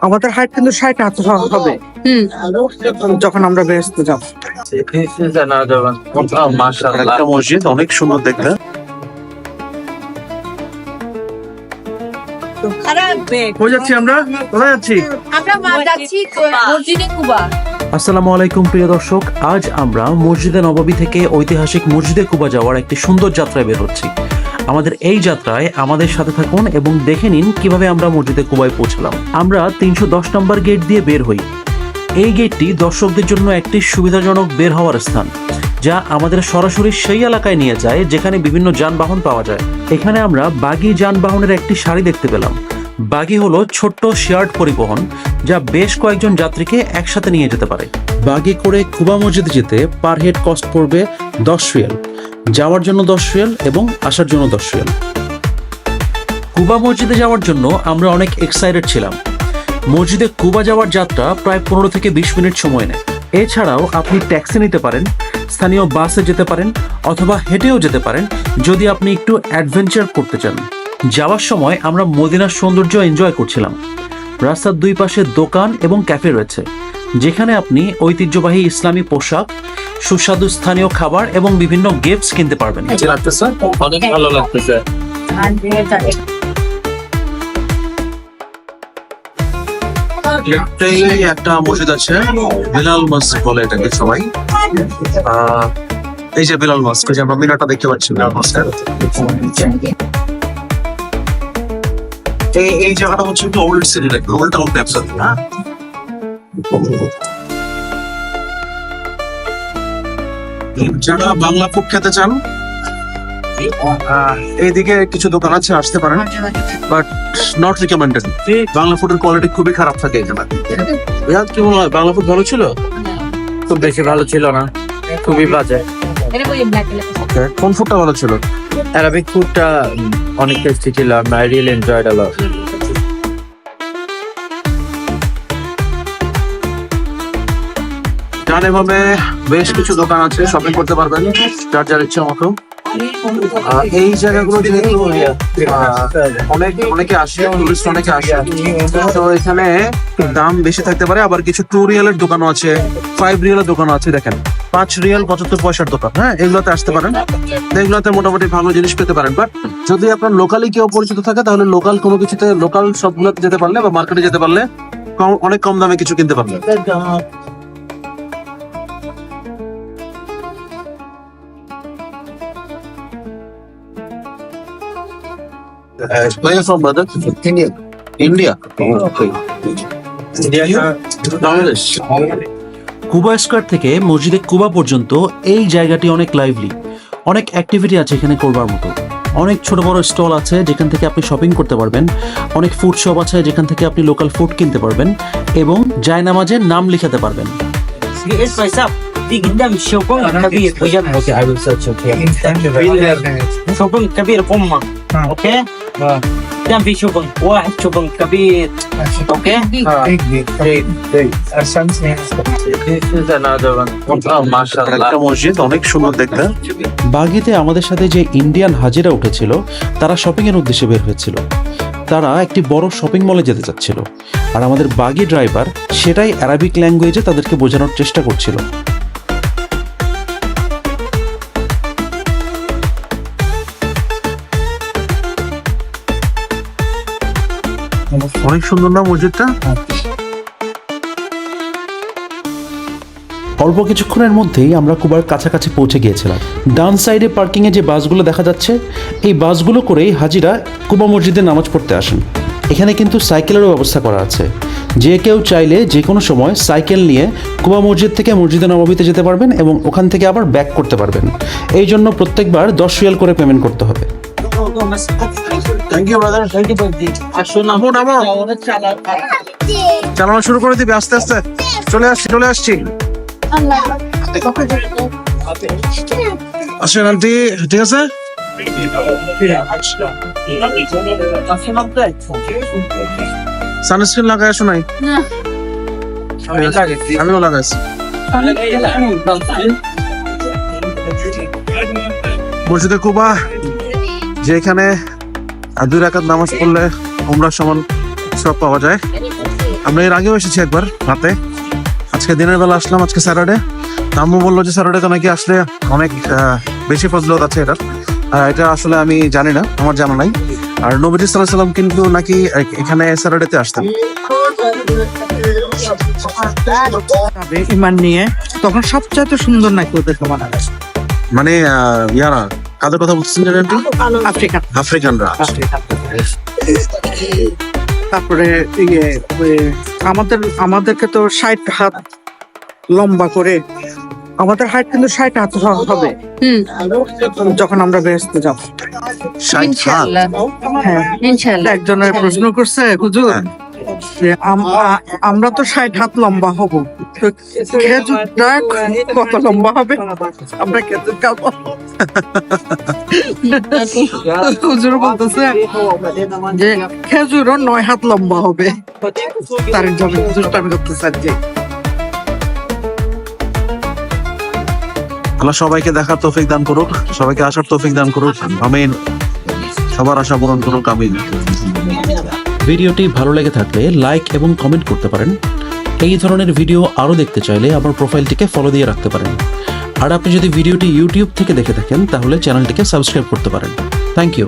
আমাদের হাইট কিন্তু ষাট হাত হবে। হুম। যখন আমরা বেহেস্তে যাব। একটা মসজিদ অনেক সুন্দর দেখতে। যাচ্ছি আমরা? কোথায় যাচ্ছি? আমরা মা যাচ্ছি মসজিদে কুবা। আসসালামু আলাইকুম প্রিয় দর্শক। আজ আমরা মসজিদে নববী থেকে ঐতিহাসিক মসজিদে কুবা যাওয়ার একটি সুন্দর যাত্রায় বের হচ্ছি। আমাদের এই যাত্রায় আমাদের সাথে থাকুন এবং দেখে নিন কীভাবে আমরা মসজিদে কুবায় পৌঁছলাম। আমরা তিনশো দশ নম্বর গেট দিয়ে বের হই। এই গেটটি দর্শকদের জন্য একটি সুবিধাজনক বের হওয়ার স্থান, যা আমাদের সরাসরি সেই এলাকায় নিয়ে যায় যেখানে বিভিন্ন যানবাহন পাওয়া যায়। এখানে আমরা বাগি যানবাহনের একটি সারি দেখতে পেলাম। বাগি হলো ছোট্ট শেয়ার্ড পরিবহন, যা বেশ কয়েকজন যাত্রীকে একসাথে নিয়ে যেতে পারে। বাগি করে কুবা মসজিদে যেতে পার হেড কস্ট পড়বে দশ রিয়াল। যাওয়ার জন্য দশ রিয়াল এবং আসার জন্য দশ রিয়াল কুবা মসজিদে যাওয়ার জন্য আমরা অনেক এক্সাইটেড ছিলাম। মসজিদে কুবা যাওয়ার যাত্রা প্রায় পনেরো থেকে বিশ মিনিট সময় নেয়। এছাড়াও আপনি ট্যাক্সি নিতে পারেন, স্থানীয় বাসে যেতে পারেন অথবা হেঁটেও যেতে পারেন যদি আপনি একটু অ্যাডভেঞ্চার করতে চান। যাওয়ার সময় আমরা মদিনার সৌন্দর্য এনজয় করছিলাম। রাস্তার দুই পাশে দোকান এবং ক্যাফে রয়েছে, যেখানে আপনি ঐতিহ্যবাহী ইসলামী পোশাক সুস্বাদু স্থানীয় খাবার এবং বিভিন্ন গিফটস কিনতে পারবেন। অনেক ভালো লাগতেছে। একটা মসজিদ আছে বিলাল মসজিদ বলে এটাকে সবাই। আহ, এই যে বিলাল মস্ক যে আমরা মিনারটা দেখতে পাচ্ছি বিলাল মস্কের এই এই জায়গাটা হচ্ছে একটু ওল্ড সিটি লাগবে ওল্ড টাউন টাইপস না? যারা বাংলা ফুড খেতে চান এইদিকে কিছু দোকান আছে, আসতে পারেন। বাট নট রিকমেন্ডেড বাংলা ফুডের কোয়ালিটি খুবই খারাপ থাকে এখানে। কি মনে হয়? বাংলা ফুড ভালো ছিল? খুব বেশি ভালো ছিল না। খুবই বাজে। কোন ফুডটা ভালো ছিল? অ্যারাবিক ফুডটা অনেক টেস্টি ছিল। I really enjoyed a lot done এভাবে বেশ কিছু দোকান আছে শপিং করতে পারবেন, যার যার ইচ্ছা মতো। এই জায়গাগুলো যেহেতু অনেক, অনেকে আসে টুরিস্ট অনেকে আসে। তো এখানে দাম বেশি থাকতে পারে, আবার কিছু টু রিয়েলের দোকানও আছে ফাইভ রিয়েলের দোকানও আছে, দেখেন। পাঁচ রিয়েল পঁচাত্তর পয়সার দোকান হ্যাঁ এগুলোতে আসতে পারেন। এগুলোতে মোটামুটি ভালো জিনিস পেতে পারেন। বাট যদি আপনার লোকালি কেউ পরিচিত থাকে, তাহলে লোকাল কোনো কিছুতে লোকাল সবগুলোতে যেতে পারলে বা মার্কেটে যেতে পারলে কম- অনেক কম দামে কিছু কিনতে পারবেন explain from brother? India. India. Okay. Bangladesh. Quba square থেকে মসজিদে কুবা পর্যন্ত এই জায়গাটি অনেক লাইভলি অনেক অ্যাক্টিভিটি আছে এখানে করবার মতো অনেক ছোট বড় স্টল আছে যেখান থেকে আপনি শপিং করতে পারবেন অনেক ফুড শপ আছে যেখান থেকে আপনি লোকাল ফুড কিনতে পারবেন এবং জায়নামাজের নাম লিখাতে পারবেন shopping Kabir دقيقة قدام الشوكون كبير بجد okay I will search okay شوكون كبير قمة اوكي قدام في شوكون واحد شوكون كبير اوكي this is another one মাশাআল্লাহ একটা মসজিদ অনেক সুন্দর দেখতে বাগিতে আমাদের সাথে যে ইন্ডিয়ান হাজিরা উঠেছিল তারা শপিং এর উদ্দেশ্যে বের হয়েছিল তারা একটি বড় শপিং মলে যেতে চাচ্ছিল আর আমাদের বাগি ড্রাইভার সেটাই অ্যারাবিক ল্যাঙ্গুয়েজে তাদেরকে বোঝানোর চেষ্টা করছিল অনেক সুন্দর না মসজিদটা? অল্প কিছুক্ষণের মধ্যেই আমরা কুবার কাছাকাছি পৌঁছে গিয়েছিলাম। ডান সাইডে পার্কিংয়ে যে বাসগুলো দেখা যাচ্ছে, এই বাসগুলো করেই হাজিরা কুবা মসজিদে নামাজ পড়তে আসেন। এখানে কিন্তু সাইকেলেরও ব্যবস্থা করা আছে। যে কেউ চাইলে যে কোনো সময় সাইকেল নিয়ে কুবা মসজিদ থেকে মসজিদে নবমীতে যেতে পারবেন এবং ওখান থেকে আবার ব্যাক করতে পারবেন। এই জন্য প্রত্যেকবার দশ রিয়াল করে পেমেন্ট করতে হবে। Thank you brother thank you নামো নামো চালানো শুরু করে দিবি আস্তে আস্তে। চলে আসছি চলে আসছি। আসেন আন্টি ঠিক আছে? সানস্ক্রিন লাগাই আসো নাই? আমিও লাগাইছি। মসজিদে কুবা। যেখানে দুই রাকাত নামাজ পড়লে উমরার সমান সব পাওয়া যায়। আমরা এর আগেও এসেছি একবার রাতে। আজকে দিনের বেলা আসলাম আজকে স্যাটারডে। আম্মু বলল যে স্যাটারডে নাকি আসলে অনেক বেশি ফজলত আছে এটার। এটা আসলে আমি জানি না আমার জানা নাই। আর নবীজি সাল্লাহ সাল্লাম কিন্তু নাকি এখানে স্যাটারডেতে আসতেন। ইমান নিয়ে তখন সবচাইতে সুন্দর নাকি ওদের সমানা মানে ইয়ারা কাদের কথা বলতেছেন জানেন তো? আফ্রিকা আফ্রিকানরা। তারপরে ইয়ে আমাদের আমাদেরকে তো ষাট হাত লম্বা করে আমাদের হাইট কিন্তু ষাট হাত হবে। যখন আমরা বেহেস্তে যাব। ষাট হাত? হ্যাঁ। ইনশাআল্লাহ। একজনের প্রশ্ন করছে হুজুর হ্যাঁ। আমরা তো ষাট হাত লম্বা হব। খেজুরটা কত লম্বা হবে? আমরা খেজুর বলতেছে যে খেজুরও নয় হাত লম্বা হবে। তার দুষ্টামি করতে আল্লাহ সবাইকে দেখার তৌফিক দান করুক, সবাইকে আসার তৌফিক দান করুক, আমিন। সবার আশা পূরণ করুক, আমিন। ভিডিওটি ভালো লেগে থাকলে লাইক এবং কমেন্ট করতে পারেন। এই ধরনের ভিডিও আরও দেখতে চাইলে আমার প্রোফাইলটিকে ফলো দিয়ে রাখতে পারেন। আর আপনি যদি ভিডিওটি ইউটিউব থেকে দেখে থাকেন, তাহলে চ্যানেলটিকে সাবস্ক্রাইব করতে পারেন। Thank you.